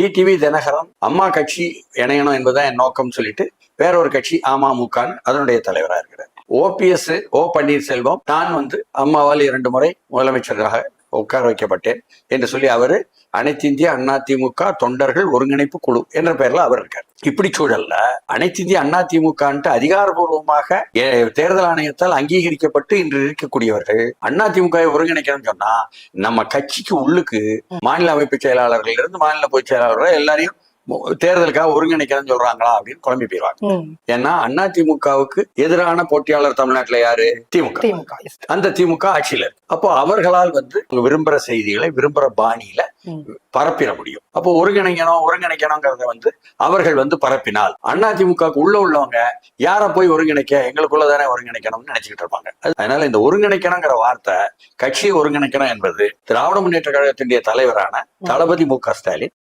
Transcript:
TTV Dinakaran அம்மா கட்சி இணையணும் என்பதுதான் என் நோக்கம் சொல்லிட்டு வேற ஒரு கட்சி அமமுகன்னு அதனுடைய தலைவராக இருக்கிறார். ஓபிஎஸ் ஓ பன்னீர்செல்வம் நான் வந்து அம்மாவால் இரண்டு முறை முதலமைச்சராக உட்கார வைக்கப்பட்டேன் என்று சொல்லி அவர் அனைத்து இந்திய அண்ணா திமுக தொண்டர்கள் ஒருங்கிணைப்பு குழு என்ற பெயரில் அவர் இருக்கார். இப்படி சூழல்ல அனைத்து இந்திய அண்ணா திமுகன்ட்டு அதிகாரபூர்வமாக தேர்தல் ஆணையத்தால் அங்கீகரிக்கப்பட்டு இன்று இருக்கக்கூடியவர்கள் அண்ணா திமுக ஒருங்கிணைக்கணும்னு சொன்னா நம்ம கட்சிக்கு உள்ளுக்கு மாநில அமைப்பு செயலாளர்கள் இருந்து மாநில பொதுச் செயலாளர்கள் எல்லாரையும் தேர்தலுக்காக ஒருங்கிணைக்கணும்னு சொல்றாங்களா அப்படின்னு குழம்பி போயிடுவாங்க ம். ஏன்னா அண்ணா திமுகவுக்கு எதிரான போட்டியாளர் தமிழ்நாட்டுல யாரு திமுக. அந்த திமுக ஆட்சியில இருக்கு அப்போ அவர்களால் வந்து விரும்புற செய்திகளை விரும்புற பாணியில. பரப்பிட முடியும். அப்போ ஒருங்கிணைக்கணும் ஒருங்கிணைக்கணுங்கிறத வந்து அவர்கள் வந்து பரப்பினால் அண்ணா திமுகவுக்கு உள்ள உள்ளவங்க யாரை போய் ஒருங்கிணைக்க எங்களுக்குள்ள தானே ஒருங்கிணைக்கணும்னு நினைச்சுக்கிட்டு இருப்பாங்க. அது- அதனால இந்த ஒருங்கிணைக்கணுங்கிற வார்த்தை கட்சியை ஒருங்கிணைக்கணும் என்பது திராவிட முன்னேற்ற கழகத்தினுடைய தலைவரான தளபதி மு க ஸ்டாலின்